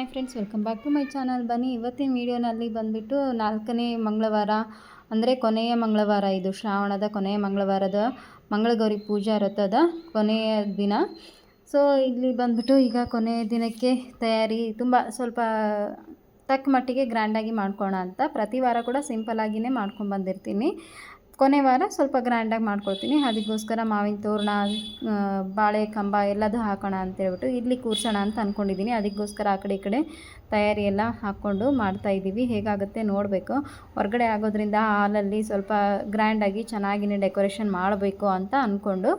Hi friends welcome back to my channel ಬನ್ನಿ, ಇವತ್ತಿನ ವೀಡಿಯೋನಲ್ಲಿ ಬಂದುಬಿಟ್ಟು ನಾಲ್ಕನೇ ಮಂಗಳವಾರ, ಅಂದರೆ ಕೊನೆಯ ಮಂಗಳವಾರ ಇದು, ಶ್ರಾವಣದ ಕೊನೆಯ ಮಂಗಳವಾರದ ಮಂಗಳಗೌರಿ ಪೂಜಾ ವ್ರತದ ಕೊನೆಯ ದಿನ. ಸೊ ಇಲ್ಲಿ ಬಂದುಬಿಟ್ಟು ಈಗ ಕೊನೆಯ ದಿನಕ್ಕೆ ತಯಾರಿ ತುಂಬ ಸ್ವಲ್ಪ ತಕ್ಕ ಮಟ್ಟಿಗೆ ಗ್ರ್ಯಾಂಡಾಗಿ ಮಾಡ್ಕೋಣ ಅಂತ. ಪ್ರತಿ ವಾರ ಕೂಡ ಸಿಂಪಲಾಗಿಯೇ ಮಾಡ್ಕೊಂಡು ಬಂದಿರ್ತೀನಿ. ಕೊನೆ ವಾರ ಸ್ವಲ್ಪ ಗ್ರ್ಯಾಂಡಾಗಿ ಮಾಡ್ಕೊಳ್ತೀನಿ. ಅದಕ್ಕೋಸ್ಕರ ಮಾವಿನ ತೋರಣ ಬಾಳೆ ಕಂಬ ಎಲ್ಲದೂ ಹಾಕೋಣ ಅಂತೇಳ್ಬಿಟ್ಟು ಇಲ್ಲಿ ಕೂರ್ಸೋಣ ಅಂತ ಅಂದ್ಕೊಂಡಿದ್ದೀನಿ ಅದಕ್ಕೋಸ್ಕರ ಆ ಕಡೆ ಈ ಕಡೆ ತಯಾರಿ ಎಲ್ಲ ಹಾಕ್ಕೊಂಡು ಮಾಡ್ತಾಯಿದ್ದೀವಿ ಹೇಗಾಗುತ್ತೆ ನೋಡಬೇಕು. ಹೊರಗಡೆ ಆಗೋದ್ರಿಂದ ಹಾಲಲ್ಲಿ ಸ್ವಲ್ಪ ಗ್ರ್ಯಾಂಡಾಗಿ ಚೆನ್ನಾಗಿನೇ ಡೆಕೋರೇಷನ್ ಮಾಡಬೇಕು ಅಂತ ಅಂದ್ಕೊಂಡು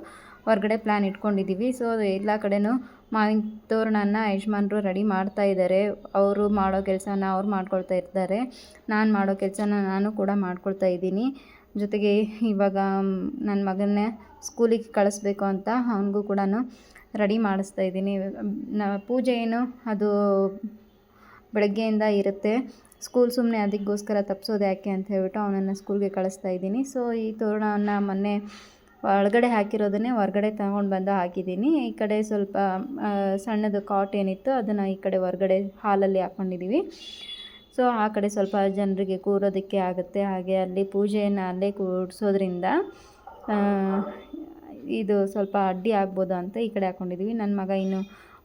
ಹೊರಗಡೆ ಪ್ಲ್ಯಾನ್ ಇಟ್ಕೊಂಡಿದ್ದೀವಿ ಸೊ ಎಲ್ಲ ಕಡೆಯೂ ಮಾವಿನ ತೋರಣನ ಯಜಮಾನರು ರೆಡಿ ಮಾಡ್ತಾ ಇದ್ದಾರೆ. ಅವರು ಮಾಡೋ ಕೆಲಸನ ಅವ್ರು ಮಾಡ್ಕೊಳ್ತಾ ಇರ್ತಾರೆ. ನಾನು ಮಾಡೋ ಕೆಲಸನ ನಾನು ಕೂಡ ಮಾಡ್ಕೊಳ್ತಾ ಇದ್ದೀನಿ. ಜೊತೆಗೆ ಇವಾಗ ನನ್ನ ಮಗನ್ನೇ ಸ್ಕೂಲಿಗೆ ಕಳಿಸ್ಬೇಕು ಅಂತ ಅವನಿಗೂ ಕೂಡ ರೆಡಿ ಮಾಡಿಸ್ತಾ ಇದ್ದೀನಿ. ಪೂಜೆ ಏನು, ಅದು ಬೆಳಗ್ಗೆಯಿಂದ ಇರುತ್ತೆ. ಸ್ಕೂಲ್ ಸುಮ್ಮನೆ ಅದಕ್ಕೋಸ್ಕರ ತಪ್ಪಿಸೋದು ಯಾಕೆ ಅಂತ ಹೇಳ್ಬಿಟ್ಟು ಅವನನ್ನು ಸ್ಕೂಲ್ಗೆ ಕಳಿಸ್ತಾ ಇದ್ದೀನಿ. ಸೊ, ಈ ತೋರಣವನ್ನು ಮೊನ್ನೆ ಒಳಗಡೆ ಹಾಕಿರೋದನ್ನೇ ಹೊರಗಡೆ ತಗೊಂಡು ಬಂದು ಹಾಕಿದ್ದೀನಿ. ಈ ಕಡೆ ಸ್ವಲ್ಪ ಸಣ್ಣದು ಕಾಟ್ ಏನಿತ್ತು ಅದನ್ನು ಈ ಕಡೆ ಹೊರಗಡೆ ಹಾಲಲ್ಲಿ ಹಾಕ್ಕೊಂಡಿದ್ದೀವಿ ಸೊ ಆ ಕಡೆ ಸ್ವಲ್ಪ ಜನರಿಗೆ ಕೂರೋದಕ್ಕೆ ಆಗುತ್ತೆ. ಹಾಗೆ ಅಲ್ಲಿ ಪೂಜೆಯನ್ನು ಅಲ್ಲೇ ಕೂಡಿಸೋದ್ರಿಂದ ಇದು ಸ್ವಲ್ಪ ಅಡ್ಡಿ ಆಗ್ಬೋದು ಅಂತ ಈ ಕಡೆ ಹಾಕ್ಕೊಂಡಿದ್ದೀವಿ ನನ್ನ ಮಗ ಇನ್ನು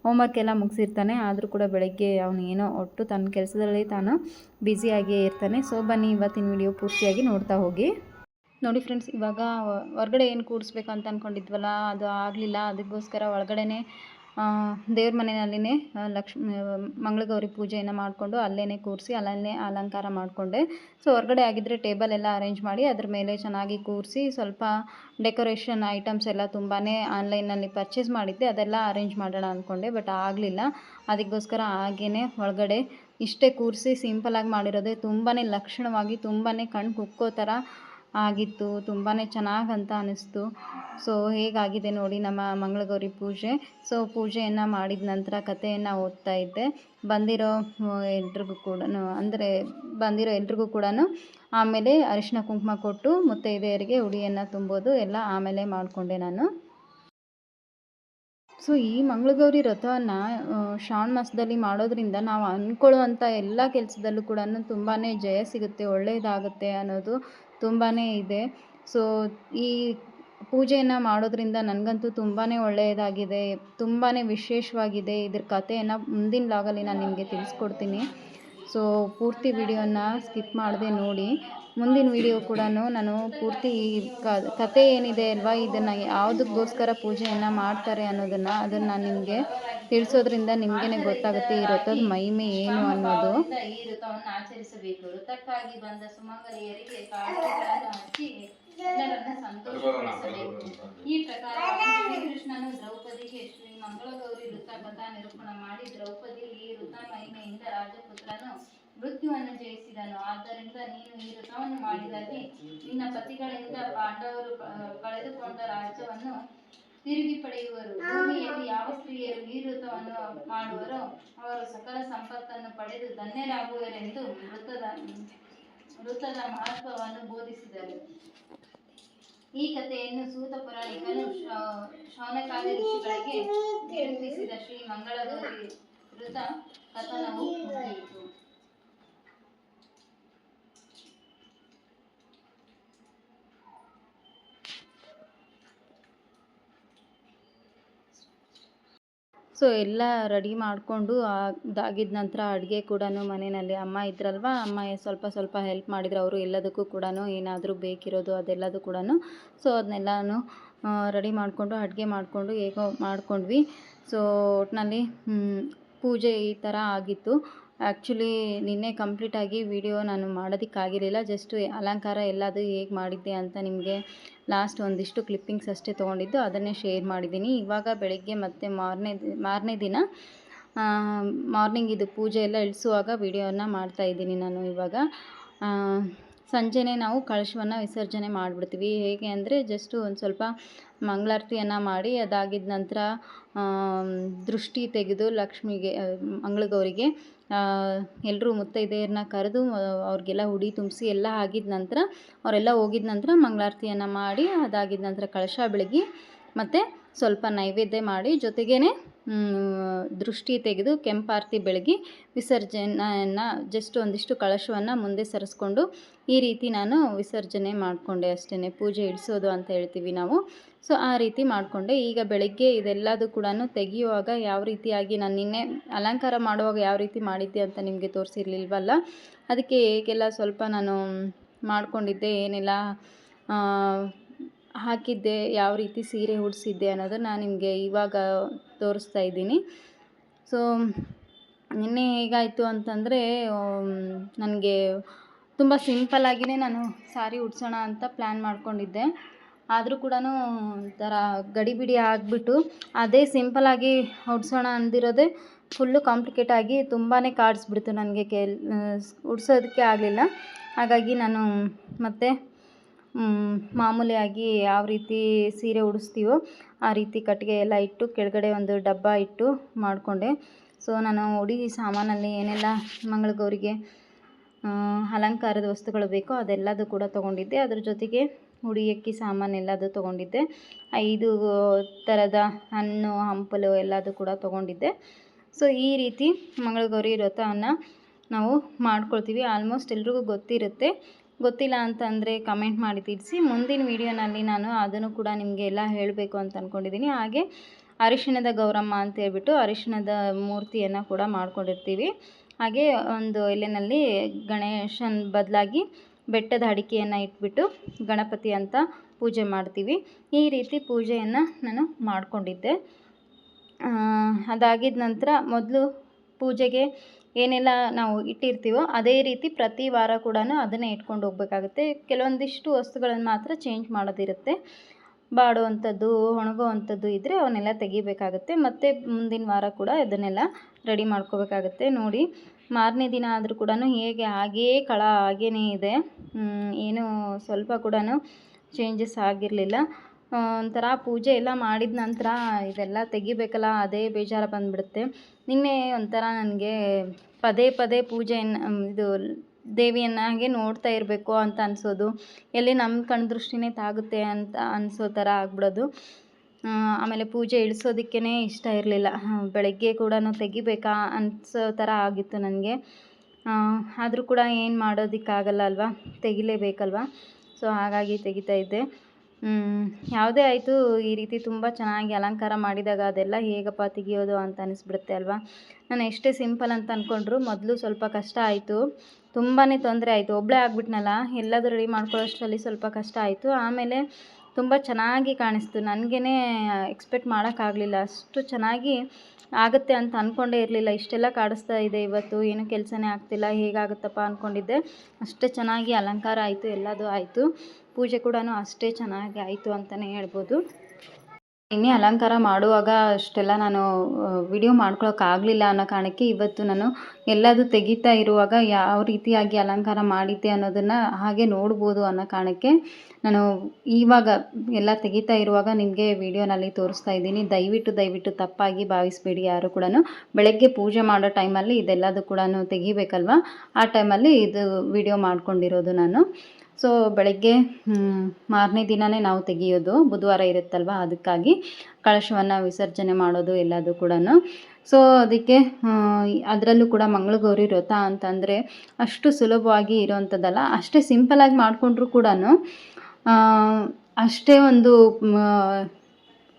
ಹೋಮ್ವರ್ಕ್ ಎಲ್ಲ ಮುಗಿಸಿರ್ತಾನೆ. ಆದರೂ ಕೂಡ ಬೆಳಗ್ಗೆ ಅವನು ಏನೋ ಒಟ್ಟು ತನ್ನ ಕೆಲಸದಲ್ಲಿ ತಾನು ಬ್ಯುಸಿಯಾಗಿಯೇ ಇರ್ತಾನೆ. ಸೊ ಬನ್ನಿ, ಇವತ್ತಿನ ವಿಡಿಯೋ ಪೂರ್ತಿಯಾಗಿ ನೋಡ್ತಾ ಹೋಗಿ. ನೋಡಿ ಫ್ರೆಂಡ್ಸ್ ಇವಾಗ ಹೊರಗಡೆ ಏನು ಕೂಡಿಸ್ಬೇಕು ಅಂತ ಅಂದ್ಕೊಂಡಿದ್ವಲ್ಲ ಅದು ಆಗಲಿಲ್ಲ. ಅದಕ್ಕೋಸ್ಕರ ಒಳಗಡೆನೇ ದೇವ್ರ ಮನೆಯಲ್ಲಿನೇ ಲಕ್ಷ್ಮಿ ಮಂಗಳಗೌರಿ ಪೂಜೆಯನ್ನು ಮಾಡಿಕೊಂಡು ಅಲ್ಲೇ ಕೂರಿಸಿ ಅಲ್ಲೇ ಅಲಂಕಾರ ಮಾಡಿಕೊಂಡೆ. ಸೊ ಹೊರಗಡೆ ಆಗಿದ್ದರೆ ಟೇಬಲ್ ಎಲ್ಲ ಅರೇಂಜ್ ಮಾಡಿ ಅದ್ರ ಮೇಲೆ ಚೆನ್ನಾಗಿ ಕೂರಿಸಿ, ಸ್ವಲ್ಪ ಡೆಕೋರೇಷನ್ ಐಟಮ್ಸ್ ಎಲ್ಲ ತುಂಬಾ ಆನ್ಲೈನಲ್ಲಿ ಪರ್ಚೇಸ್ ಮಾಡಿದ್ದೆ. ಅದೆಲ್ಲ ಅರೇಂಜ್ ಮಾಡೋಣ ಅಂದ್ಕೊಂಡೆ ಬಟ್ ಆಗಲಿಲ್ಲ. ಅದಕ್ಕೋಸ್ಕರ ಹಾಗೇ ಒಳಗಡೆ ಇಷ್ಟೇ ಕೂರಿಸಿ ಸಿಂಪಲಾಗಿ ಮಾಡಿರೋದೇ ತುಂಬಾ ಲಕ್ಷಣವಾಗಿ ತುಂಬಾ ಕಣ್ಣು ಕುಕ್ಕೋ ಥರ ಆಗಿತ್ತು. ತುಂಬಾ ಅಂತ ಅನ್ನಿಸ್ತು ಸೊ ಹೇಗಾಗಿದೆ ನೋಡಿ ನಮ್ಮ ಮಂಗಳಗೌರಿ ಪೂಜೆ. ಸೊ ಪೂಜೆಯನ್ನು ಮಾಡಿದ ನಂತರ ಕಥೆಯನ್ನು ಓದ್ತಾ ಇದ್ದೆ. ಬಂದಿರೋ ಎಲ್ರಿಗೂ ಕೂಡ ಅಂದರೆ ಬಂದಿರೋ ಎಲ್ರಿಗೂ ಕೂಡ ಆಮೇಲೆ ಅರಿಶಿನ ಕುಂಕುಮ ಕೊಟ್ಟು ಮುತ್ತೈದೆಯರಿಗೆ ಉಡಿಯನ್ನು ತುಂಬೋದು, ಎಲ್ಲ ಆಮೇಲೆ ಮಾಡಿಕೊಂಡೆ ನಾನು. ಸೊ ಈ ಮಂಗಳಗೌರಿ ವ್ರತವನ್ನು ಶ್ರಾವಣ ಮಾಸದಲ್ಲಿ ಮಾಡೋದ್ರಿಂದ ನಾವು ಅಂದ್ಕೊಳ್ಳುವಂಥ ಎಲ್ಲ ಕೆಲಸದಲ್ಲೂ ಕೂಡ ತುಂಬಾ ಜಯ ಸಿಗುತ್ತೆ ಒಳ್ಳೆಯದಾಗುತ್ತೆ ಅನ್ನೋದು ತುಂಬಾ ಇದೆ. ಸೊ ಈ ಪೂಜೆಯನ್ನು ಮಾಡೋದ್ರಿಂದ ನನಗಂತೂ ತುಂಬಾ ಒಳ್ಳೆಯದಾಗಿದೆ. ತುಂಬಾ ವಿಶೇಷವಾಗಿದೆ ಇದ್ರ ಕಥೆಯನ್ನು ಮುಂದಿನ ಲಾಗಲ್ಲಿ ನಾನು ನಿಮಗೆ ತಿಳಿಸ್ಕೊಡ್ತೀನಿ. ಸೊ ಪೂರ್ತಿ ವಿಡಿಯೋನ ಸ್ಕಿಪ್ ಮಾಡದೆ ನೋಡಿ. ಮುಂದಿನ ವಿಡಿಯೋ ಕೂಡ ನಾನು ಪೂರ್ತಿ ಕತೆ ಏನಿದೆ ಅಲ್ವಾ, ಇದನ್ನು ಯಾವುದಕ್ಕೋಸ್ಕರ ಪೂಜೆಯನ್ನು ಮಾಡ್ತಾರೆ ಅನ್ನೋದನ್ನು ಅದನ್ನು ನಾನು ನಿಮಗೆ ತಿಳಿಸೋದ್ರಿಂದ ನಿಮಗೇ ಗೊತ್ತಾಗುತ್ತೆ ಈ ವ್ರತದ ಮಹಿಮೆ ಏನು ಅನ್ನೋದು. ಈ ಆಚರಿಸಬೇಕು ಈ ಪ್ರಕಾರ ಶ್ರೀಕೃಷ್ಣನು ದ್ರೌಪದಿಗೆ ಶ್ರೀ ಮಂಗಳಗೌರಿ ಕಥಾ ನಿರೂಪಣ ಮಾಡಿ ದ್ರೌಪದಿ ಈ ವೃತ ಮಹಿಮೆಯಿಂದ ರಾಜಪುತ್ರನು ಮೃತ್ಯುವನ್ನು ಜಯಿಸಿದನು. ಆದ್ದರಿಂದ ನೀನು ಈ ಋತವನ್ನು ಮಾಡಿದಲ್ಲಿ ನಿನ್ನ ಪತಿಗಳಿಂದ ಪಾಂಡವರು ಕಳೆದುಕೊಂಡ ರಾಜ್ಯವನ್ನು ತಿರುಗಿ ಪಡೆಯುವರು. ಭೂಮಿಯಲ್ಲಿ ಯಾವ ಸ್ತ್ರೀಯರು ಈ ವೃತವನ್ನು ಮಾಡುವರೋ ಅವರು ಸಕಲ ಸಂಪತ್ತನ್ನು ಪಡೆದು ಧನ್ಯರಾಗುವರೆಂದು ವೃತ್ತದ ವೃತ್ತದ ಮಹತ್ವವನ್ನು ಬೋಧಿಸಿದರು. ಈ ಕಥೆಯನ್ನು ಸೂತ ಪುರಾಣಿಕನು ಶೌನಕಾದಿ ಋಷಿಗಳಿಗೆ ನಿರೂಪಿಸಿದ ಶ್ರೀ ಮಂಗಳಗೌರಿ ವೃತ ಕಥನವು ಮುಗಿಯಿತು. ಸೊ ಎಲ್ಲ ರೆಡಿ ಮಾಡಿಕೊಂಡು ಅದಾಗಿದ್ದ ನಂತರ ಅಡುಗೆ ಕೂಡ ಮನೆಯಲ್ಲಿ ಅಮ್ಮ ಇದ್ರಲ್ವ? ಅಮ್ಮ ಸ್ವಲ್ಪ ಸ್ವಲ್ಪ ಹೆಲ್ಪ್ ಮಾಡಿದ್ರು. ಅವರು ಎಲ್ಲದಕ್ಕೂ ಕೂಡ ಏನಾದರೂ ಬೇಕಿರೋದು ಅದೆಲ್ಲದೂ ಕೂಡ ಸೊ ಅದನ್ನೆಲ್ಲನೂ ರೆಡಿ ಮಾಡಿಕೊಂಡು ಅಡುಗೆ ಮಾಡಿಕೊಂಡು ಹೇಗೋ ಮಾಡ್ಕೊಂಡ್ವಿ. ಸೊ ಒಟ್ಟಿನಲ್ಲಿ ಪೂಜೆ ಈ ಥರ ಆಗಿತ್ತು. ಆ್ಯಕ್ಚುಲಿ ನಿನ್ನೆ ಕಂಪ್ಲೀಟಾಗಿ ವಿಡಿಯೋ ನಾನು ಮಾಡೋದಕ್ಕಾಗಿರಲಿಲ್ಲ. ಜಸ್ಟ್ ಅಲಂಕಾರ ಎಲ್ಲದು ಹೇಗೆ ಮಾಡಿದ್ದೆ ಅಂತ ನಿಮಗೆ ಲಾಸ್ಟ್ ಒಂದಿಷ್ಟು ಕ್ಲಿಪ್ಪಿಂಗ್ಸ್ ಅಷ್ಟೇ ತೊಗೊಂಡಿದ್ದು. ಅದನ್ನೇ ಶೇರ್ ಮಾಡಿದ್ದೀನಿ. ಇವಾಗ ಬೆಳಗ್ಗೆ ಮತ್ತು ಮಾರನೇ ಮಾರನೇ ದಿನ ಮಾರ್ನಿಂಗ್ ಇದು ಪೂಜೆ ಎಲ್ಲ ಇಳಿಸುವಾಗ ವಿಡಿಯೋನ ಮಾಡ್ತಾಯಿದ್ದೀನಿ ನಾನು ಇವಾಗ. ಸಂಜೆನೇ ನಾವು ಕಳಶವನ್ನು ವಿಸರ್ಜನೆ ಮಾಡಿಬಿಡ್ತೀವಿ. ಹೇಗೆ ಅಂದರೆ ಜಸ್ಟು ಒಂದು ಸ್ವಲ್ಪ ಮಂಗಳಾರತಿಯನ್ನು ಮಾಡಿ ಅದಾಗಿದ್ದ ನಂತರ ದೃಷ್ಟಿ ತೆಗೆದು ಲಕ್ಷ್ಮಿಗೆ ಮಂಗಳಗೌರಿಗೆ ಎಲ್ಲರೂ ಮುತ್ತೈದೆಯರನ್ನ ಕರೆದು ಅವ್ರಿಗೆಲ್ಲ ಉಡಿ ತುಂಬಿಸಿ ಎಲ್ಲ ಆಗಿದ ನಂತರ, ಅವರೆಲ್ಲ ಹೋಗಿದ ನಂತರ ಮಂಗಳಾರತಿಯನ್ನು ಮಾಡಿ ಅದಾಗಿದ ನಂತರ ಕಳಶ ಬೆಳಗಿ ಮತ್ತು ಸ್ವಲ್ಪ ನೈವೇದ್ಯ ಮಾಡಿ ಜೊತೆಗೇ ದೃಷ್ಟಿ ತೆಗೆದು ಕೆಂಪಾರತಿ ಬೆಳಗಿ ವಿಸರ್ಜನೆಯನ್ನು ಜಸ್ಟ್ ಒಂದಿಷ್ಟು ಕಳಶವನ್ನು ಮುಂದೆ ಸರಿಸ್ಕೊಂಡು ಈ ರೀತಿ ನಾನು ವಿಸರ್ಜನೆ ಮಾಡಿಕೊಂಡೆ ಅಷ್ಟೇ ಪೂಜೆ ಇಡಿಸೋದು ಅಂತ ಹೇಳ್ತೀವಿ ನಾವು. ಸೊ ಆ ರೀತಿ ಮಾಡಿಕೊಂಡೆ. ಈಗ ಬೆಳಗ್ಗೆ ಇದೆಲ್ಲದು ಕೂಡ ತೆಗೆಯುವಾಗ ಯಾವ ರೀತಿಯಾಗಿ ನಾನು ನಿನ್ನೆ ಅಲಂಕಾರ ಮಾಡುವಾಗ ಯಾವ ರೀತಿ ಮಾಡಿದ್ದೆ ಅಂತ ನಿಮಗೆ ತೋರಿಸಿರ್ಲಿಲ್ವಲ್ಲ? ಅದಕ್ಕೆ ಹೇಗೆಲ್ಲ ಸ್ವಲ್ಪ ನಾನು ಮಾಡಿಕೊಂಡಿದ್ದೆ ಏನೆಲ್ಲ ಹಾಕಿದ್ದೆ, ಯಾವ ರೀತಿ ಸೀರೆ ಉಡಿಸಿದ್ದೆ ಅನ್ನೋದನ್ನು ನಿಮಗೆ ಇವಾಗ ತೋರಿಸ್ತಾ ಇದ್ದೀನಿ. ಸೊ ನಿನ್ನೆ ಹೇಗಾಯಿತು ಅಂತಂದರೆ ನನಗೆ ತುಂಬ ಸಿಂಪಲ್ಲಾಗಿಯೇ ನಾನು ಸಾರಿ ಉಡ್ಸೋಣ ಅಂತ ಪ್ಲ್ಯಾನ್ ಮಾಡ್ಕೊಂಡಿದ್ದೆ. ಆದರೂ ಕೂಡ ಒಂಥರ ಗಡಿಬಿಡಿ ಆಗಿಬಿಟ್ಟು ಅದೇ ಸಿಂಪಲ್ಲಾಗಿ ಉಡ್ಸೋಣ ಅಂದಿರೋದೇ ಫುಲ್ಲು ಕಾಂಪ್ಲಿಕೇಟ್ ಆಗಿ ತುಂಬಾ ಕಾಡಿಸ್ಬಿಡ್ತು ನನಗೆ ಕೆಲ್, ಉಡ್ಸೋದಕ್ಕೆ ಆಗಲಿಲ್ಲ. ಹಾಗಾಗಿ ನಾನು ಮತ್ತೆ ಮಾಮೂಲಿಯಾಗಿ ಯಾವ ರೀತಿ ಸೀರೆ ಉಡಿಸ್ತೀವೋ ಆ ರೀತಿ ಕಟ್ಟಿಗೆ ಎಲ್ಲ ಇಟ್ಟು ಕೆಳಗಡೆ ಒಂದು ಡಬ್ಬ ಇಟ್ಟು ಮಾಡಿಕೊಂಡೆ. ಸೊ ನಾನು ಉಡಿ ಸಾಮಾನಲ್ಲಿ ಏನೆಲ್ಲ ಮಂಗಳಗೌರಿಗೆ ಅಲಂಕಾರದ ವಸ್ತುಗಳು ಬೇಕೋ ಅದೆಲ್ಲದು ಕೂಡ ತೊಗೊಂಡಿದ್ದೆ. ಅದ್ರ ಜೊತೆಗೆ ಉಡಿಯಕ್ಕಿ ಸಾಮಾನು ಎಲ್ಲದು ತೊಗೊಂಡಿದ್ದೆ. ಐದು ಥರದ ಹಣ್ಣು, ಹಂಪಲು ಎಲ್ಲದು ಕೂಡ ತೊಗೊಂಡಿದ್ದೆ. ಸೊ ಈ ರೀತಿ ಮಂಗಳಗೌರಿ ವ್ರತವನ್ನು ನಾವು ಮಾಡ್ಕೊಳ್ತೀವಿ. ಆಲ್ಮೋಸ್ಟ್ ಎಲ್ರಿಗೂ ಗೊತ್ತಿರುತ್ತೆ. ಗೊತ್ತಿಲ್ಲ ಅಂತಂದರೆ ಕಮೆಂಟ್ ಮಾಡಿ ತಿಳಿಸಿ. ಮುಂದಿನ ವೀಡಿಯೋನಲ್ಲಿ ನಾನು ಅದನ್ನು ಕೂಡ ನಿಮಗೆ ಎಲ್ಲ ಹೇಳಬೇಕು ಅಂತ ಅಂದ್ಕೊಂಡಿದ್ದೀನಿ ಹಾಗೆ ಅರಿಶಿಣದ ಗೌರಮ್ಮ ಅಂತ ಹೇಳ್ಬಿಟ್ಟು ಅರಿಶಿಣದ ಮೂರ್ತಿಯನ್ನು ಕೂಡ ಮಾಡ್ಕೊಂಡಿರ್ತೀವಿ. ಹಾಗೆ ಒಂದು ಎಲೆನಲ್ಲಿ ಗಣೇಶನ ಬದಲಾಗಿ ಬೆಟ್ಟದ ಅಡಿಕೆಯನ್ನು ಇಟ್ಬಿಟ್ಟು ಗಣಪತಿ ಅಂತ ಪೂಜೆ ಮಾಡ್ತೀವಿ. ಈ ರೀತಿ ಪೂಜೆಯನ್ನು ನಾನು ಮಾಡಿಕೊಂಡಿದ್ದೆ. ಅದಾಗಿದ ನಂತರ ಮೊದಲು ಪೂಜೆಗೆ ಏನೆಲ್ಲ ನಾವು ಇಟ್ಟಿರ್ತೀವೋ ಅದೇ ರೀತಿ ಪ್ರತಿ ವಾರ ಕೂಡ ಅದನ್ನೇ ಇಟ್ಕೊಂಡು ಹೋಗ್ಬೇಕಾಗುತ್ತೆ. ಕೆಲವೊಂದಿಷ್ಟು ವಸ್ತುಗಳನ್ನು ಮಾತ್ರ ಚೇಂಜ್ ಮಾಡೋದಿರುತ್ತೆ. ಬಾಡುವಂಥದ್ದು, ಒಣಗುವಂಥದ್ದು ಇದ್ದರೆ ಅವನ್ನೆಲ್ಲ ತೆಗಿಬೇಕಾಗುತ್ತೆ. ಮತ್ತು ಮುಂದಿನ ವಾರ ಕೂಡ ಇದನ್ನೆಲ್ಲ ರೆಡಿ ಮಾಡ್ಕೋಬೇಕಾಗುತ್ತೆ. ನೋಡಿ, ಮಾರನೇ ದಿನ ಆದರೂ ಕೂಡ ಹೇಗೆ ಹಾಗೇ ಕಳ ಹಾಗೇ ಇದೆ. ಏನು ಸ್ವಲ್ಪ ಕೂಡ ಚೇಂಜಸ್ ಆಗಿರಲಿಲ್ಲ. ಒಂಥರ ಪೂಜೆ ಎಲ್ಲ ಮಾಡಿದ ನಂತರ ಇದೆಲ್ಲ ತೆಗಿಬೇಕಲ್ಲ, ಅದೇ ಬೇಜಾರು ಬಂದುಬಿಡುತ್ತೆ. ನಿನ್ನೆ ಒಂಥರ ನನಗೆ ಪದೇ ಪದೇ ಪೂಜೆಯನ್ನು ಇದು ದೇವಿಯನ್ನು ಹಾಗೆ ನೋಡ್ತಾ ಇರಬೇಕು ಅಂತ ಅನಿಸೋದು. ಎಲ್ಲಿ ನಮ್ಮ ಕಣ್ದೃಷ್ಟಿನೇ ತಾಗುತ್ತೆ ಅಂತ ಅನಿಸೋ ಥರ ಆಗ್ಬಿಡೋದು. ಆಮೇಲೆ ಪೂಜೆ ಇಳಿಸೋದಕ್ಕೇ ಇಷ್ಟ ಇರಲಿಲ್ಲ. ಬೆಳಗ್ಗೆ ಕೂಡ ತೆಗಿಬೇಕಾ ಅನಿಸೋ ಥರ ಆಗಿತ್ತು ನನಗೆ. ಆದರೂ ಕೂಡ ಏನು ಮಾಡೋದಕ್ಕಾಗಲ್ಲ ಅಲ್ವಾ? ತೆಗಿಲೇಬೇಕಲ್ವಾ? ಸೊ, ಹಾಗಾಗಿ ತೆಗಿತಾ ಇದ್ದೆ. ಯಾವುದೇ ಆಯಿತು, ಈ ರೀತಿ ತುಂಬ ಚೆನ್ನಾಗಿ ಅಲಂಕಾರ ಮಾಡಿದಾಗ ಅದೆಲ್ಲ ಹೇಗಪ್ಪ ತೆಗಿಯೋದು ಅಂತ ಅನಿಸ್ಬಿಡುತ್ತೆ ಅಲ್ವಾ? ನಾನು ಎಷ್ಟೇ ಸಿಂಪಲ್ ಅಂತ ಅಂದ್ಕೊಂಡ್ರು ಮೊದಲು ಸ್ವಲ್ಪ ಕಷ್ಟ ಆಯಿತು. ತುಂಬಾ ತೊಂದರೆ ಆಯಿತು. ಒಬ್ಬಳೇ ಆಗ್ಬಿಟ್ನಲ್ಲ ಎಲ್ಲದೂ ರೆಡಿ ಮಾಡ್ಕೊಳ್ಳೋಷ್ಟರಲ್ಲಿ ಸ್ವಲ್ಪ ಕಷ್ಟ ಆಯಿತು. ಆಮೇಲೆ ತುಂಬ ಚೆನ್ನಾಗಿ ಕಾಣಿಸ್ತು. ನನಗೇ ಎಕ್ಸ್ಪೆಕ್ಟ್ ಮಾಡೋಕ್ಕಾಗಲಿಲ್ಲ. ಅಷ್ಟು ಚೆನ್ನಾಗಿ ಆಗುತ್ತೆ ಅಂತ ಅಂದ್ಕೊಂಡೇ ಇರಲಿಲ್ಲ. ಇಷ್ಟೆಲ್ಲ ಕಾಡಿಸ್ತಾ ಇದೆ ಇವತ್ತು. ಏನು ಕೆಲಸನೇ ಆಗ್ತಿಲ್ಲ. ಹೇಗಾಗುತ್ತಪ್ಪ ಅಂದ್ಕೊಂಡಿದ್ದೆ ಅಷ್ಟೇ ಚೆನ್ನಾಗಿ ಅಲಂಕಾರ ಆಯಿತು. ಎಲ್ಲದೂ ಆಯಿತು. ಪೂಜೆ ಕೂಡ ಅಷ್ಟೇ ಚೆನ್ನಾಗಿ ಆಯಿತು ಅಂತಲೇ ಹೇಳ್ಬೋದು. ಇನ್ನೇ ಅಲಂಕಾರ ಮಾಡುವಾಗ ಅಷ್ಟೆಲ್ಲ ನಾನು ವಿಡಿಯೋ ಮಾಡ್ಕೊಳೋಕ್ಕಾಗಲಿಲ್ಲ ಅನ್ನೋ ಕಾರಣಕ್ಕೆ ಇವತ್ತು ನಾನು ಎಲ್ಲದು ತೆಗಿತಾ ಇರುವಾಗ ಯಾವ ರೀತಿಯಾಗಿ ಅಲಂಕಾರ ಮಾಡಿದ್ದೆ ಅನ್ನೋದನ್ನು ಹಾಗೆ ನೋಡ್ಬೋದು ಅನ್ನೋ ಕಾರಣಕ್ಕೆ ನಾನು ಇವಾಗ ಎಲ್ಲ ತೆಗಿತಾ ಇರುವಾಗ ನಿಮಗೆ ವಿಡಿಯೋನಲ್ಲಿ ತೋರಿಸ್ತಾ ಇದ್ದೀನಿ. ದಯವಿಟ್ಟು ದಯವಿಟ್ಟು ತಪ್ಪಾಗಿ ಭಾವಿಸ್ಬೇಡಿ ಯಾರು ಕೂಡ ಬೆಳಗ್ಗೆ ಪೂಜೆ ಮಾಡೋ ಟೈಮಲ್ಲಿ ಇದೆಲ್ಲದು ಕೂಡ ತೆಗಿಬೇಕಲ್ವ? ಆ ಟೈಮಲ್ಲಿ ಇದು ವಿಡಿಯೋ ಮಾಡ್ಕೊಂಡಿರೋದು ನಾನು. ಸೊ ಬೆಳಗ್ಗೆ ಮಾರನೇ ದಿನವೇ ನಾವು ತೆಗೆಯೋದು. ಬುಧವಾರ ಇರುತ್ತಲ್ವಾ? ಅದಕ್ಕಾಗಿ ಕಳಶವನ್ನು ವಿಸರ್ಜನೆ ಮಾಡೋದು ಎಲ್ಲದು ಕೂಡ ಸೊ ಅದಕ್ಕೆ ಅದರಲ್ಲೂ ಕೂಡ ಮಂಗಳಗೌರಿ ವ್ರತ ಅಂತಂದರೆ ಅಷ್ಟು ಸುಲಭವಾಗಿ ಇರೋವಂಥದ್ದಲ್ಲ ಅಷ್ಟೇ ಸಿಂಪಲಾಗಿ ಮಾಡಿಕೊಂಡ್ರು ಕೂಡ ಅಷ್ಟೇ ಒಂದು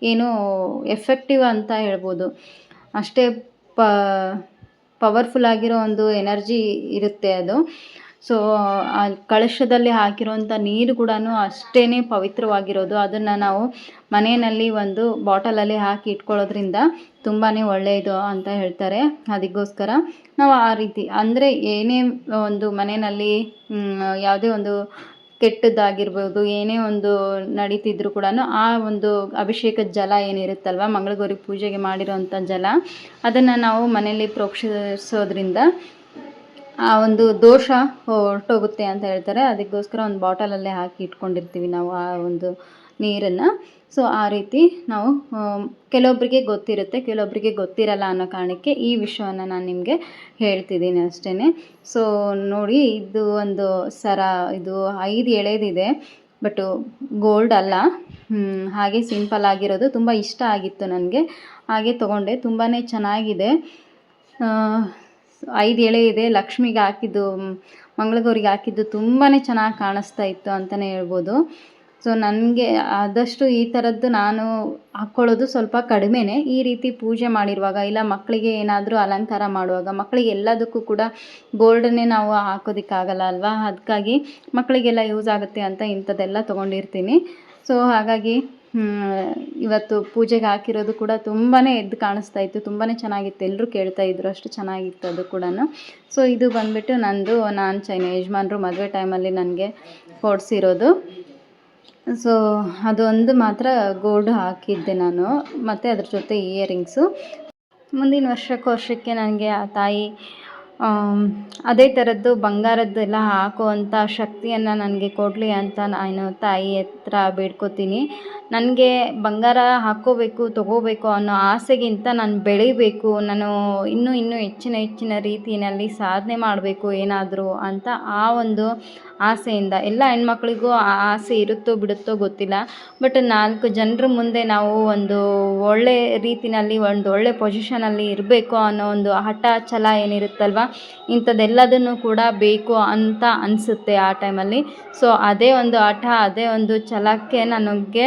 ಏನು ಎಫೆಕ್ಟಿವ್ ಅಂತ ಹೇಳ್ಬೋದು. ಅಷ್ಟೇ ಪ ಪವರ್ಫುಲ್ ಆಗಿರೋ ಒಂದು ಎನರ್ಜಿ ಇರುತ್ತೆ ಅದು. ಸೊ ಆ ಕಳಶದಲ್ಲಿ ಹಾಕಿರುವಂಥ ನೀರು ಕೂಡ ಅಷ್ಟೇ ಪವಿತ್ರವಾಗಿರೋದು. ಅದನ್ನು ನಾವು ಮನೆಯಲ್ಲಿ ಒಂದು ಬಾಟಲಲ್ಲಿ ಹಾಕಿ ಇಟ್ಕೊಳ್ಳೋದ್ರಿಂದ ತುಂಬಾ ಒಳ್ಳೆಯದು ಅಂತ ಹೇಳ್ತಾರೆ. ಅದಕ್ಕೋಸ್ಕರ ನಾವು ಆ ರೀತಿ, ಅಂದರೆ ಏನೇ ಒಂದು ಮನೆಯಲ್ಲಿ ಯಾವುದೇ ಒಂದು ಕೆಟ್ಟದ್ದಾಗಿರ್ಬೋದು, ಏನೇ ಒಂದು ನಡೀತಿದ್ರು ಕೂಡ ಆ ಒಂದು ಅಭಿಷೇಕ ಜಲ ಏನಿರುತ್ತಲ್ವ ಮಂಗಳಗೌರಿ ಪೂಜೆಗೆ ಮಾಡಿರೋಂಥ ಜಲ, ಅದನ್ನು ನಾವು ಮನೆಯಲ್ಲಿ ಪ್ರೋಕ್ಷಿಸೋದ್ರಿಂದ ಆ, ಒಂದು ದೋಷ ಹೊರಟೋಗುತ್ತೆ ಅಂತ ಹೇಳ್ತಾರೆ. ಅದಕ್ಕೋಸ್ಕರ ಒಂದು ಬಾಟಲಲ್ಲೇ ಹಾಕಿ ಇಟ್ಕೊಂಡಿರ್ತೀವಿ ನಾವು ಆ ಒಂದು ನೀರನ್ನು. ಸೊ ಆ ರೀತಿ ನಾವು ಕೆಲವೊಬ್ಬರಿಗೆ ಗೊತ್ತಿರುತ್ತೆ. ಕೆಲವೊಬ್ಬರಿಗೆ ಗೊತ್ತಿರಲ್ಲ ಅನ್ನೋ ಕಾರಣಕ್ಕೆ ಈ ವಿಷಯವನ್ನು ನಾನು ನಿಮಗೆ ಹೇಳ್ತಿದ್ದೀನಿ ಅಷ್ಟೇ ಸೊ ನೋಡಿ, ಇದು ಒಂದು ಸರ, ಇದು ಐದು ಎಳೆದಿದೆ. ಬಟ್ಟು ಗೋಲ್ಡ್ ಅಲ್ಲ. ಹಾಗೆ ಸಿಂಪಲ್ ಆಗಿರೋದು. ತುಂಬ ಇಷ್ಟ ಆಗಿತ್ತು ನನಗೆ. ಹಾಗೆ ತೊಗೊಂಡೆ. ತುಂಬಾ ಚೆನ್ನಾಗಿದೆ. ಐದು ಎಳೆ ಇದೆ, ಲಕ್ಷ್ಮಿಗೆ ಹಾಕಿದ್ದು ಮಂಗಳಗೌರಿಗೆ ಹಾಕಿದ್ದು ತುಂಬಾ ಚೆನ್ನಾಗಿ ಕಾಣಿಸ್ತಾ ಇತ್ತು ಅಂತಲೇ ಹೇಳ್ಬೋದು. ಸೊ ನನಗೆ ಆದಷ್ಟು ಈ ಥರದ್ದು ನಾನು ಹಾಕ್ಕೊಳ್ಳೋದು ಸ್ವಲ್ಪ ಕಡಿಮೆನೇ. ಈ ರೀತಿ ಪೂಜೆ ಮಾಡಿರುವಾಗ ಇಲ್ಲ ಮಕ್ಕಳಿಗೆ ಏನಾದರೂ ಅಲಂಕಾರ ಮಾಡುವಾಗ ಮಕ್ಕಳಿಗೆ ಎಲ್ಲದಕ್ಕೂ ಕೂಡ ಗೋಲ್ಡನ್ನೇ ನಾವು ಹಾಕೋದಕ್ಕಾಗಲ್ಲ ಅಲ್ವಾ? ಅದಕ್ಕಾಗಿ ಮಕ್ಕಳಿಗೆಲ್ಲ ಯೂಸ್ ಆಗುತ್ತೆ ಅಂತ ಇಂಥದ್ದೆಲ್ಲ ತೊಗೊಂಡಿರ್ತೀನಿ. ಸೊ ಹಾಗಾಗಿ ಇವತ್ತು ಪೂಜೆಗೆ ಹಾಕಿರೋದು ಕೂಡ ತುಂಬಾ ಎದ್ದು ಕಾಣಿಸ್ತಾ ಇತ್ತು. ತುಂಬಾ ಚೆನ್ನಾಗಿತ್ತು. ಎಲ್ಲರೂ ಕೇಳ್ತಾ ಇದ್ರು ಅಷ್ಟು ಚೆನ್ನಾಗಿತ್ತು ಅದು ಕೂಡ ಸೊ ಇದು ಬಂದುಬಿಟ್ಟು ನಂದು, ನಾನು ಚೈನ ಯಜಮಾನ್ರು ಮದುವೆ ಟೈಮಲ್ಲಿ ನನಗೆ ಕೊಡಿಸಿರೋದು. ಸೊ ಅದೊಂದು ಮಾತ್ರ ಗೋಲ್ಡ್ ಹಾಕಿದ್ದೆ ನಾನು. ಮತ್ತು ಅದ್ರ ಜೊತೆ ಇಯರಿಂಗ್ಸು ಮುಂದಿನ ವರ್ಷಕ್ಕೂ ವರ್ಷಕ್ಕೆ ನನಗೆ ಆ ತಾಯಿ ಅದೇ ಥರದ್ದು ಬಂಗಾರದ್ದೆಲ್ಲ ಹಾಕುವಂಥ ಶಕ್ತಿಯನ್ನು ನನಗೆ ಕೊಡಲಿ ಅಂತ ನಾನು ತಾಯಿ ಹತ್ರ ಬೇಡ್ಕೋತೀನಿ. ನನಗೆ ಬಂಗಾರ ಹಾಕ್ಕೋಬೇಕು, ತೊಗೋಬೇಕು ಅನ್ನೋ ಆಸೆಗಿಂತ ನಾನು ಬೆಳಿಬೇಕು, ನಾನು ಇನ್ನೂ ಇನ್ನೂ ಹೆಚ್ಚಿನ ಹೆಚ್ಚಿನ ರೀತಿಯಲ್ಲಿ ಸಾಧನೆ ಮಾಡಬೇಕು ಏನಾದರೂ ಅಂತ ಆ ಒಂದು ಆಸೆಯಿಂದ. ಎಲ್ಲ ಹೆಣ್ಮಕ್ಳಿಗೂ ಆ ಆಸೆ ಇರುತ್ತೋ ಬಿಡುತ್ತೋ ಗೊತ್ತಿಲ್ಲ. ಬಟ್ ನಾಲ್ಕು ಜನರ ಮುಂದೆ ನಾವು ಒಂದು ಒಳ್ಳೆ ರೀತಿಯಲ್ಲಿ, ಒಂದು ಒಳ್ಳೆ ಪೊಸಿಷನಲ್ಲಿ ಇರಬೇಕು ಅನ್ನೋ ಒಂದು ಹಠ ಛಲ ಏನಿರುತ್ತಲ್ವ? ಇಂಥದ್ದೆಲ್ಲದನ್ನು ಕೂಡ ಬೇಕು ಅಂತ ಅನಿಸುತ್ತೆ ಆ ಟೈಮಲ್ಲಿ. ಸೊ, ಅದೇ ಒಂದು ಆಟ, ಅದೇ ಒಂದು ಛಲಕ್ಕೆ ನನಗೆ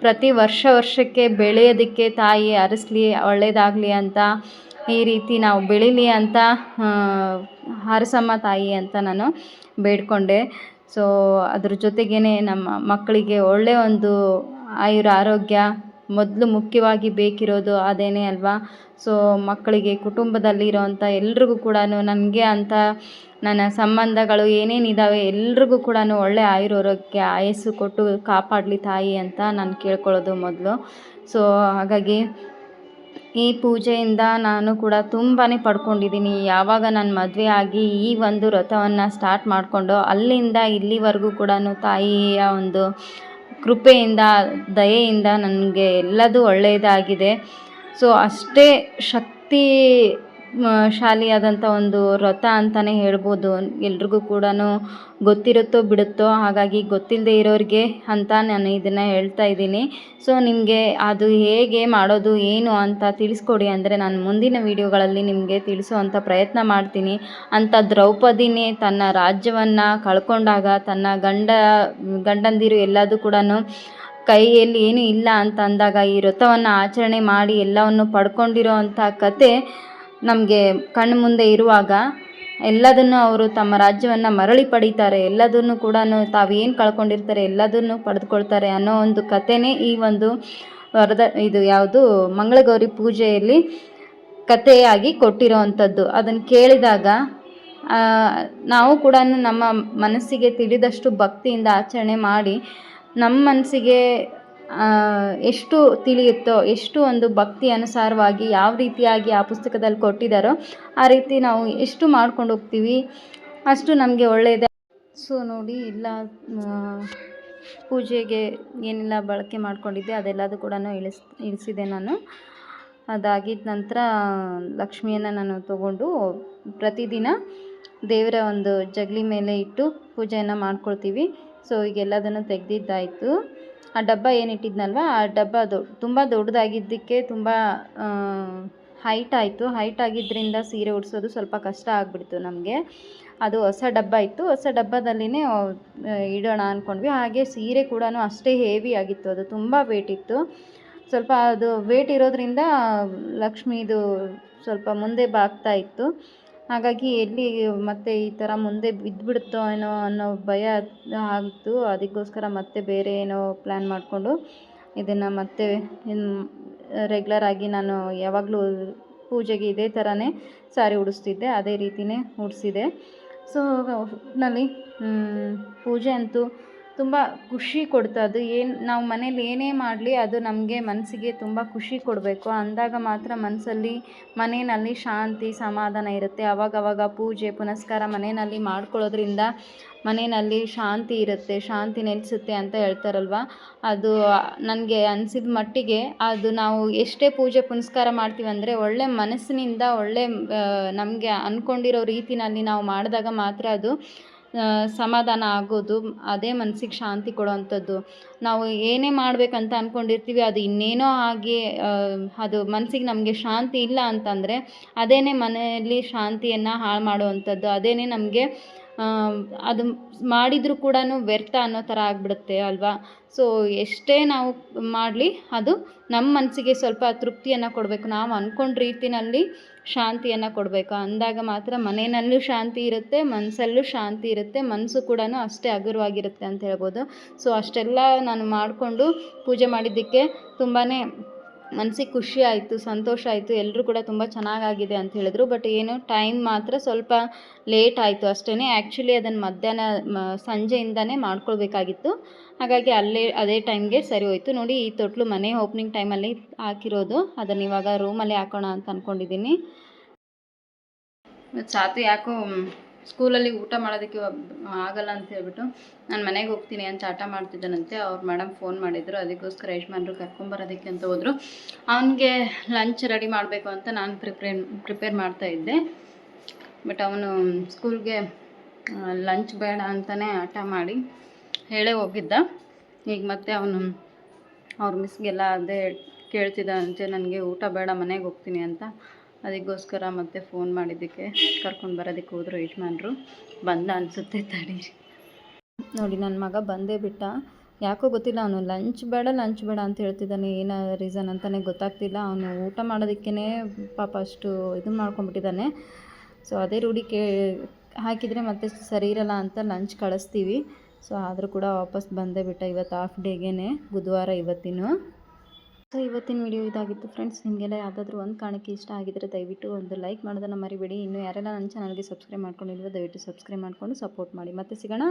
ಪ್ರತಿ ವರ್ಷ ವರ್ಷಕ್ಕೆ ಬೆಳೆಯೋದಕ್ಕೆ ತಾಯಿ ಅರಸಲಿ ಒಳ್ಳೆಯದಾಗಲಿ ಅಂತ, ಈ ರೀತಿ ನಾವು ಬೆಳೀಲಿ ಅಂತ ಹರಸಮ್ಮ ತಾಯಿ ಅಂತ ನಾನು ಬೇಡಿಕೊಂಡೆ. ಸೊ, ಅದ್ರ ಜೊತೆಗೇ ನಮ್ಮ ಮಕ್ಕಳಿಗೆ ಒಳ್ಳೆಯ ಒಂದು ಆಯುರ ಆರೋಗ್ಯ ಮೊದಲು ಮುಖ್ಯವಾಗಿ ಬೇಕಿರೋದು ಅದೇನೇ ಅಲ್ವಾ? ಸೊ ಮಕ್ಕಳಿಗೆ ಕುಟುಂಬದಲ್ಲಿ ಇರೋವಂಥ ಎಲ್ರಿಗೂ ಕೂಡ ನನಗೆ ಅಂತ ನನ್ನ ಸಂಬಂಧಗಳು ಏನೇನಿದ್ದಾವೆ ಎಲ್ರಿಗೂ ಕೂಡ ಒಳ್ಳೆ ಆಯುರಾರೋಗ್ಯ, ಆಯಸ್ಸು ಕೊಟ್ಟು ಕಾಪಾಡಲಿ ತಾಯಿ ಅಂತ ನಾನು ಕೇಳ್ಕೊಳ್ಳೋದು ಮೊದಲು. ಸೊ ಹಾಗಾಗಿ ಈ ಪೂಜೆಯಿಂದ ನಾನು ಕೂಡ ತುಂಬಾ ಪಡ್ಕೊಂಡಿದ್ದೀನಿ ಯಾವಾಗ ನಾನು ಮದುವೆ ಆಗಿ ಈ ಒಂದು ವ್ರತವನ್ನು ಸ್ಟಾರ್ಟ್ ಮಾಡಿಕೊಂಡು ಅಲ್ಲಿಂದ ಇಲ್ಲಿವರೆಗೂ ಕೂಡ ತಾಯಿಯ ಒಂದು ಕೃಪೆಯಿಂದ ದಯೆಯಿಂದ ನನಗೆ ಎಲ್ಲದೂ ಒಳ್ಳೆಯದಾಗಿದೆ. ಸೊ ಅಷ್ಟೇ ಶಕ್ತಿ ಶಾಲಿಯಾದಂಥ ಒಂದು ವ್ರತ ಅಂತಲೇ ಹೇಳ್ಬೋದು. ಎಲ್ರಿಗೂ ಕೂಡ ಗೊತ್ತಿರುತ್ತೋ ಬಿಡುತ್ತೋ, ಹಾಗಾಗಿ ಗೊತ್ತಿಲ್ಲದೆ ಇರೋರಿಗೆ ಅಂತ ನಾನು ಇದನ್ನು ಹೇಳ್ತಾ ಇದ್ದೀನಿ. ಸೊ, ನಿಮಗೆ ಅದು ಹೇಗೆ ಮಾಡೋದು, ಏನು ಅಂತ ತಿಳಿಸ್ಕೊಡಿ. ಅಂದರೆ ನಾನು ಮುಂದಿನ ವೀಡಿಯೋಗಳಲ್ಲಿ ನಿಮಗೆ ತಿಳಿಸುವಂಥ ಪ್ರಯತ್ನ ಮಾಡ್ತೀನಿ. ಅಂತ ದ್ರೌಪದಿನೇ ತನ್ನ ರಾಜ್ಯವನ್ನು ಕಳ್ಕೊಂಡಾಗ, ತನ್ನ ಗಂಡ, ಗಂಡಂದಿರು ಎಲ್ಲದೂ ಕೂಡ ಕೈಯಲ್ಲಿ ಏನೂ ಇಲ್ಲ ಅಂತ ಅಂದಾಗ, ಈ ವ್ರತವನ್ನು ಆಚರಣೆ ಮಾಡಿ ಎಲ್ಲವನ್ನು ಪಡ್ಕೊಂಡಿರೋ ಅಂಥ ಕತೆ ನಮಗೆ ಕಣ್ಣು ಮುಂದೆ ಇರುವಾಗ ಎಲ್ಲದನ್ನು ಅವರು ತಮ್ಮ ರಾಜ್ಯವನ್ನು ಮರಳಿ ಪಡೀತಾರೆ, ಎಲ್ಲದನ್ನು ಕೂಡ ತಾವು ಏನು ಕಳ್ಕೊಂಡಿರ್ತಾರೆ, ಎಲ್ಲದನ್ನು ಪಡೆದುಕೊಳ್ತಾರೆ ಅನ್ನೋ ಒಂದು ಕಥೆನೇ ಈ ಒಂದು ವರದ, ಇದು ಯಾವುದು ಮಂಗಳಗೌರಿ ಪೂಜೆಯಲ್ಲಿ ಕಥೆಯಾಗಿ ಕೊಟ್ಟಿರೋ ಅಂಥದ್ದು ಅದನ್ನು ಕೇಳಿದಾಗ ನಾವು ಕೂಡ ನಮ್ಮ ಮನಸ್ಸಿಗೆ ತಿಳಿದಷ್ಟು ಭಕ್ತಿಯಿಂದ ಆಚರಣೆ ಮಾಡಿ, ನಮ್ಮ ಮನಸ್ಸಿಗೆ ಎಷ್ಟು ತಿಳಿಯುತ್ತೋ, ಎಷ್ಟು ಒಂದು ಭಕ್ತಿ ಅನುಸಾರವಾಗಿ ಯಾವ ರೀತಿಯಾಗಿ ಆ ಪುಸ್ತಕದಲ್ಲಿ ಕೊಟ್ಟಿದ್ದಾರೋ ಆ ರೀತಿ ನಾವು ಎಷ್ಟು ಮಾಡ್ಕೊಂಡು ಹೋಗ್ತೀವಿ, ಅಷ್ಟು ನಮಗೆ ಒಳ್ಳೆಯದೇ. ಸೊ ನೋಡಿ, ಇಲ್ಲ ಪೂಜೆಗೆ ಏನೆಲ್ಲ, ಬಳಕೆ ಮಾಡ್ಕೊಂಡಿದ್ದೆ, ಅದೆಲ್ಲದೂ ಕೂಡ ಇಳಿಸ್, ಇಳಿಸಿದೆ ನಾನು. ಅದಾಗಿದ್ದ ನಂತರ ಲಕ್ಷ್ಮಿಯನ್ನು ನಾನು ತಗೊಂಡು ಪ್ರತಿದಿನ ದೇವರ ಒಂದು ಜಗಲಿ ಮೇಲೆ ಇಟ್ಟು ಪೂಜೆಯನ್ನು ಮಾಡ್ಕೊಳ್ತೀವಿ. ಸೊ, ಈಗೆಲ್ಲದನ್ನು ತೆಗೆದಿದ್ದಾಯಿತು. ಆ ಡಬ್ಬ ಏನು ಇಟ್ಟಿದ್ನಲ್ವ? ಆ ಡಬ್ಬ ದೊ, ತುಂಬ ದೊಡ್ಡದಾಗಿದ್ದಕ್ಕೆ ತುಂಬ ಹೈಟ್ ಆಯಿತು. ಹೈಟ್ ಆಗಿದ್ದರಿಂದ ಸೀರೆ ಉಡ್ಸೋದು ಸ್ವಲ್ಪ ಕಷ್ಟ ಆಗಿಬಿಡ್ತು ನಮಗೆ. ಅದು ಹೊಸ ಡಬ್ಬ ಇತ್ತು. ಹೊಸ ಡಬ್ಬದಲ್ಲಿನೇ ಇಡೋಣ ಅಂದ್ಕೊಂಡ್ವಿ ಹಾಗೆ ಸೀರೆ ಕೂಡ ಅಷ್ಟೇ ಹೇವಿ ಆಗಿತ್ತು. ಅದು ತುಂಬ ವೇಟ್ ಇತ್ತು. ಸ್ವಲ್ಪ ಅದು ವೇಟ್ ಇರೋದ್ರಿಂದ ಲಕ್ಷ್ಮೀದು ಸ್ವಲ್ಪ ಮುಂದೆ ಬಾಗ್ತಾ ಇತ್ತು. ಹಾಗಾಗಿ ಎಲ್ಲಿ ಮತ್ತೆ ಈ ಥರ ಮುಂದೆ ಬಿದ್ದುಬಿಡುತ್ತೋ ಏನೋ ಅನ್ನೋ ಭಯ ಆಗಿತ್ತು ಅದಕ್ಕೋಸ್ಕರ ಮತ್ತೆ ಬೇರೆ ಏನೋ ಪ್ಲ್ಯಾನ್ ಮಾಡಿಕೊಂಡು ಇದನ್ನು ಮತ್ತೆ ರೆಗ್ಯುಲರ್ ಆಗಿ ನಾನು ಯಾವಾಗಲೂ ಪೂಜೆಗೆ ಇದೇ ಥರನೇ ಸಾರಿ ಉಡಿಸ್ತಿದ್ದೆ, ಅದೇ ರೀತಿಯೇ ಉಡಿಸಿದೆ. ಸೊ ಒಟ್ಟಿನಲ್ಲಿ ಪೂಜೆ ಅಂತೂ ತುಂಬ ಖುಷಿ ಕೊಡ್ತು ಅದು. ಏನು ನಾವು ಮನೇಲಿ ಏನೇ ಮಾಡಲಿ ಅದು ನಮಗೆ ಮನಸ್ಸಿಗೆ ತುಂಬ ಖುಷಿ ಕೊಡಬೇಕು. ಅಂದಾಗ ಮಾತ್ರ ಮನಸ್ಸಲ್ಲಿ ಮನೆಯಲ್ಲಿ ಶಾಂತಿ, ಸಮಾಧಾನ ಇರುತ್ತೆ. ಅವಾಗವಾಗ ಪೂಜೆ, ಪುನಸ್ಕಾರ ಮನೆಯಲ್ಲಿ ಮಾಡ್ಕೊಳ್ಳೋದ್ರಿಂದ ಮನೆಯಲ್ಲಿ ಶಾಂತಿ ಇರುತ್ತೆ. ಶಾಂತಿ ನೆಲೆಸುತ್ತೆ ಅಂತ ಹೇಳ್ತಾರಲ್ವ? ಅದು ನನಗೆ ಅನಿಸಿದ ಮಟ್ಟಿಗೆ ಅದು ನಾವು ಎಷ್ಟೇ ಪೂಜೆ, ಪುನಸ್ಕಾರ ಮಾಡ್ತೀವಿ ಅಂದರೆ ಒಳ್ಳೆ ಮನಸ್ಸಿನಿಂದ ಒಳ್ಳೆ ನಮಗೆ ಅಂದ್ಕೊಂಡಿರೋ ರೀತಿಯಲ್ಲಿ ನಾವು ಮಾಡಿದಾಗ ಮಾತ್ರ ಅದು ಸಮಾಧಾನ ಆಗೋದು, ಅದೇ ಮನಸ್ಸಿಗೆ ಶಾಂತಿ ಕೊಡೋವಂಥದ್ದು. ನಾವು ಏನೇ ಮಾಡಬೇಕಂತ ಅಂದ್ಕೊಂಡಿರ್ತೀವಿ ಅದು ಇನ್ನೇನೋ ಆಗಿ ಅದು ಮನಸ್ಸಿಗೆ ನಮಗೆ ಶಾಂತಿ ಇಲ್ಲ ಅಂತಂದರೆ, ಅದೇನೇ ಮನೆಯಲ್ಲಿ ಶಾಂತಿಯನ್ನು ಹಾಳು ಮಾಡುವಂಥದ್ದು, ಅದೇನೇ ನಮಗೆ ಅದು ಮಾಡಿದರೂ ಕೂಡ ವ್ಯರ್ಥ ಅನ್ನೋ ಥರ ಆಗಿಬಿಡುತ್ತೆ ಅಲ್ವಾ? ಸೊ, ಎಷ್ಟೇ ನಾವು ಮಾಡಲಿ, ಅದು ನಮ್ಮ ಮನಸ್ಸಿಗೆ ಸ್ವಲ್ಪ ತೃಪ್ತಿಯನ್ನು ಕೊಡಬೇಕು. ನಾವು ಅಂದ್ಕೊಂಡ ರೀತಿಯಲ್ಲಿ ಶಾಂತಿಯನ್ನು ಕೊಡಬೇಕು. ಅಂದಾಗ ಮಾತ್ರ ಮನೆಯಲ್ಲೂ ಶಾಂತಿ ಇರುತ್ತೆ ಮನಸ್ಸಲ್ಲೂ ಶಾಂತಿ ಇರುತ್ತೆ ಮನಸ್ಸು ಕೂಡ ಅಷ್ಟೇ ಹಗುರವಾಗಿರುತ್ತೆ ಅಂತ ಹೇಳ್ಬೋದು. ಸೊ ಅಷ್ಟೆಲ್ಲ ನಾನು ಮಾಡಿಕೊಂಡು ಪೂಜೆ ಮಾಡಿದ್ದಕ್ಕೆ ತುಂಬಾ ಮನಸ್ಸಿಗೆ ಖುಷಿ ಆಯಿತು, ಸಂತೋಷ ಆಯಿತು. ಎಲ್ಲರೂ ಕೂಡ ತುಂಬ ಚೆನ್ನಾಗಾಗಿದೆ ಅಂತ ಹೇಳಿದ್ರು. ಬಟ್ ಏನು ಟೈಮ್ ಮಾತ್ರ ಸ್ವಲ್ಪ ಲೇಟ್ ಆಯಿತು ಅಷ್ಟೇ ಆ್ಯಕ್ಚುಲಿ ಅದನ್ನು ಮಧ್ಯಾಹ್ನ ಸಂಜೆಯಿಂದನೇ ಮಾಡ್ಕೊಳ್ಬೇಕಾಗಿತ್ತು. ಹಾಗಾಗಿ ಅಲ್ಲೇ, ಅದೇ ಟೈಮ್ಗೆ ಸರಿ ಹೋಯಿತು. ನೋಡಿ, ಈ ತೊಟ್ಲು ಮನೆ ಓಪನಿಂಗ್ ಟೈಮಲ್ಲಿ ಹಾಕಿರೋದು. ಅದನ್ನು ಇವಾಗ ರೂಮಲ್ಲಿ ಹಾಕೋಣ ಅಂತ ಅಂದ್ಕೊಂಡಿದ್ದೀನಿ ಇವತ್ತು ಸಾತು ಯಾಕೋ ಸ್ಕೂಲಲ್ಲಿ ಊಟ ಮಾಡೋದಕ್ಕೆ ಆಗಲ್ಲ ಅಂತ ಹೇಳ್ಬಿಟ್ಟು ನಾನು ಮನೆಗೆ ಹೋಗ್ತೀನಿ ಅಂತ ಆಟ ಮಾಡ್ತಿದ್ದಾನಂತೆ. ಅವ್ರ ಮೇಡಮ್ ಫೋನ್ ಮಾಡಿದ್ರು. ಅದಕ್ಕೋಸ್ಕರ ಯಜಮಾನ್ರು ಕರ್ಕೊಂಬರೋದಕ್ಕೆ ಅಂತ ಹೋದರು. ಅವನಿಗೆ ಲಂಚ್ ರೆಡಿ ಮಾಡಬೇಕು ಅಂತ ನಾನು ಪ್ರಿಪೇರ್ ಪ್ರಿಪೇರ್ ಮಾಡ್ತಾ ಇದ್ದೆ. ಬಟ್ ಅವನು ಸ್ಕೂಲ್ಗೆ ಲಂಚ್ ಬೇಡ ಅಂತಲೇ ಆಟ ಮಾಡಿ ಹೇಳೇ ಹೋಗಿದ್ದ. ಈಗ ಮತ್ತೆ ಅವನು, ಅವ್ರ ಮಿಸ್ಗೆಲ್ಲ ಅದೇ ಕೇಳ್ತಿದ್ದ ಅಂತೆ ನನಗೆ ಊಟ ಬೇಡ, ಮನೆಗೆ ಹೋಗ್ತೀನಿ ಅಂತ. ಅದಕ್ಕೋಸ್ಕರ ಮತ್ತೆ ಫೋನ್ ಮಾಡಿದ್ದಕ್ಕೆ ಕರ್ಕೊಂಡು ಬರೋದಕ್ಕೆ ಹೋದರು ಯಜಮಾನ್ರು. ಬಂದ ಅನಿಸುತ್ತೆ ತಡಿ ನೋಡಿ ನನ್ನ ಮಗ ಬಂದೇ ಬಿಟ್ಟ. ಯಾಕೋ ಗೊತ್ತಿಲ್ಲ, ಅವನು ಲಂಚ್ ಬೇಡ ಲಂಚ್ ಬೇಡ ಅಂತ ಹೇಳ್ತಿದ್ದಾನೆ. ಏನೋ ರೀಸನ್ ಅಂತಲೇ ಗೊತ್ತಾಗ್ತಿಲ್ಲ. ಅವನು ಊಟ ಮಾಡೋದಕ್ಕೇ ಪಾಪ ಅಷ್ಟು ಇದು ಮಾಡ್ಕೊಂಡ್ಬಿಟ್ಟಿದ್ದಾನೆ. ಸೊ ಅದೇ ರೂಢಿ ಕೇ, ಹಾಕಿದರೆ ಮತ್ತೆ ಸರಿ ಇರಲ್ಲ ಅಂತ ಲಂಚ್ ಕಳಿಸ್ತೀವಿ. ಸೊ ಆದರೂ ಕೂಡ ವಾಪಸ್ ಬಂದೇ ಬಿಟ್ಟ ಇವತ್ತು ಹಾಫ್ ಡೇಗೇ ಬುಧವಾರ ಇವತ್ತಿನ. ಸೊ ಇವತ್ತಿನ ವಿಡಿಯೋ ಇದಾಗಿತ್ತು ಫ್ರೆಂಡ್ಸ್ ನಿಮಗೆಲ್ಲ ಯಾವುದಾದ್ರೂ ಒಂದು ಕಾರಣಕ್ಕೆ ಇಷ್ಟ ಆಗಿದ್ದರೆ ದಯವಿಟ್ಟು ಒಂದು ಲೈಕ್ ಮಾಡೋದನ್ನು ಮರಿಬೇಡಿ. ಇನ್ನು ಯಾರೆಲ್ಲ ನನ್ನ ಚಾನಲ್ಗೆ ಸಬ್ಸ್ಕ್ರೈಬ್ ಮಾಡ್ಕೊಂಡಿಲ್ವೋ, ದಯವಿಟ್ಟು ಸಬ್ಸ್ಕ್ರೈಬ್ ಮಾಡಿಕೊಂಡು ಸಪೋರ್ಟ್ ಮಾಡಿ. ಮತ್ತೆ ಸಿಗೋಣ?